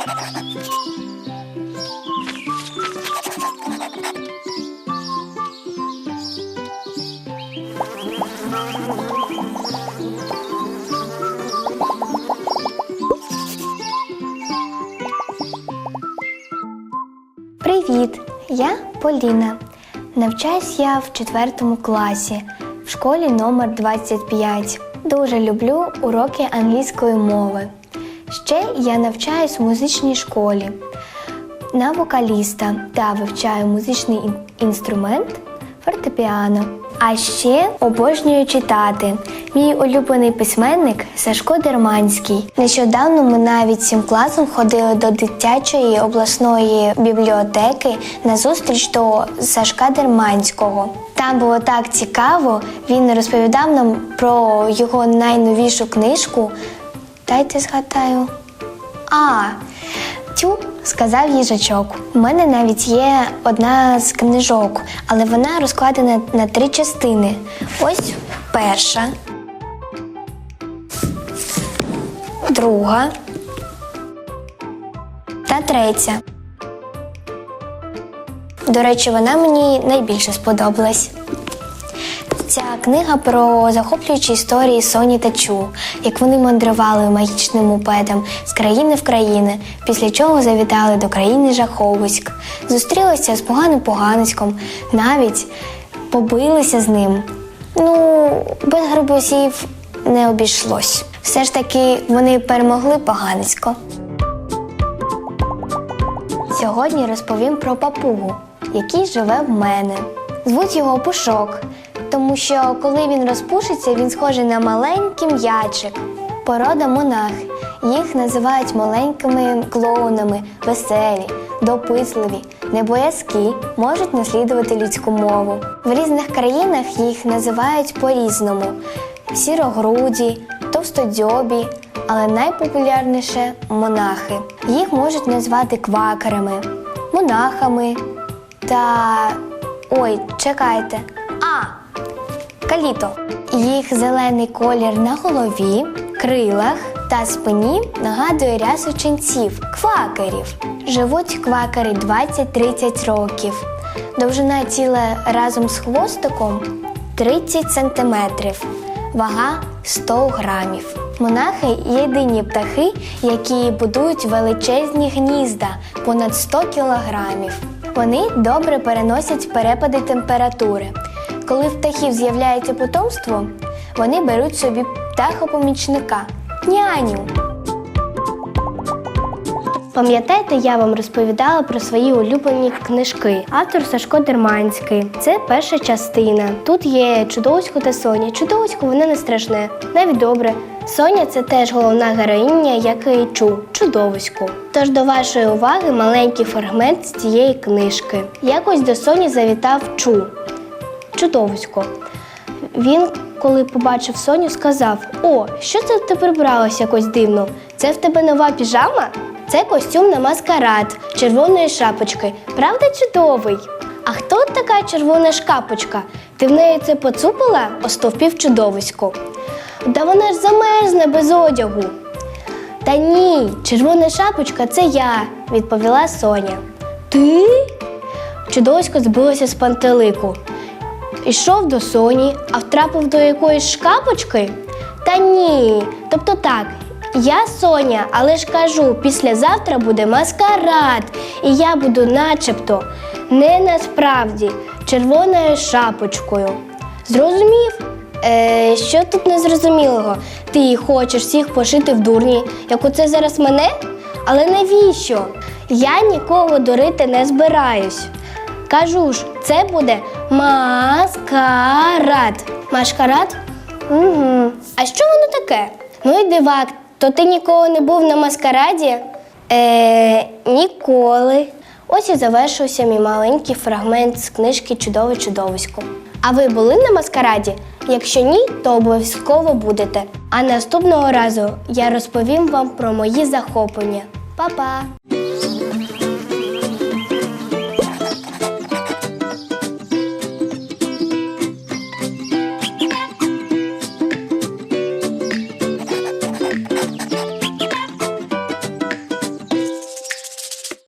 Привіт! Я Поліна. Навчаюсь я в четвертому класі в школі номер 25. Дуже люблю уроки англійської мови. Ще я навчаюсь в музичній школі на вокаліста та вивчаю музичний інструмент фортепіано. А ще обожнюю читати. Мій улюблений письменник Сашко Дерманський. Нещодавно ми навіть всім класом ходили до дитячої обласної бібліотеки на зустріч до Сашка Дерманського. Там було так цікаво. Він розповідав нам про його найновішу книжку. Дайте згадаю. А, тю, сказав їжачок. У мене навіть є одна з книжок, але вона розкладена на три частини. Ось перша, друга та третя. До речі, вона мені найбільше сподобалась. Книга про захоплюючі історії Соні та Чу, як вони мандрували магічним мопедом з країни в країни, після чого завітали до країни Жаховиськ, зустрілися з поганим поганецьком, навіть побилися з ним. Ну, без грибусів не обійшлось. Все ж таки вони перемогли поганецько. Сьогодні розповім про папугу, який живе в мене. Звуть його Пушок, тому що коли він розпушиться, він схожий на маленький м'ячик. Порода монах. Їх називають маленькими клоунами, веселі, допитливі, небоязкі, можуть наслідувати людську мову. В різних країнах їх називають по-різному: сірогруді, товстодьобі, але найпопулярніше монахи. Їх можуть назвати квакерами, монахами та. Ой, чекайте. А! Каліто. Їх зелений колір на голові, крилах та спині нагадує рясу ченців, квакерів. Живуть квакери 20-30 років. Довжина тіла разом з хвостиком 30 сантиметрів, вага 100 грамів. Монахи єдині птахи, які будують величезні гнізда понад 100 кілограмів. Вони добре переносять перепади температури. Коли в птахів з'являється потомство, вони беруть собі птахопомічника няню. Пам'ятаєте, я вам розповідала про свої улюблені книжки. Автор Сашко Дерманський. Це перша частина. Тут є чудовисько та Соня. Чудовисько воно не страшне, навіть добре. Соня це теж головна героїня, як і Чу, чудовисько. Тож до вашої уваги маленький фрагмент з цієї книжки. Якось до Соні завітав Чу, чудовисько. Він, коли побачив Соню, сказав: О, що це ти прибралась якось дивно? Це в тебе нова піжама? Це костюм на маскарад червоної шапочки. Правда, чудовий? А хто така червона шкапочка? Ти в неї це поцупила? остовпів чудовисько. Да вона ж замерзне без одягу. Та ні, червона шапочка це я, відповіла Соня. Ти? Чудовисько збилося з пантелику. Ішов до Соні, а втрапив до якоїсь шкапочки? Та ні. Тобто так, я Соня, але ж кажу, післязавтра буде маскарад, і я буду начебто не насправді червоною шапочкою. Зрозумів? Е, що тут незрозумілого? Ти хочеш всіх пошити в дурні, як оце зараз мене? Але навіщо? Я нікого дурити не збираюсь. Кажу ж, це буде маскарад. Машкарад? Угу. А що воно таке? Ну і дивак, то ти ніколи не був на маскараді? Е, ніколи. Ось і завершився мій маленький фрагмент з книжки Чудове чудовисько. А ви були на маскараді? Якщо ні, то обов'язково будете. А наступного разу я розповім вам про мої захоплення. Па-па!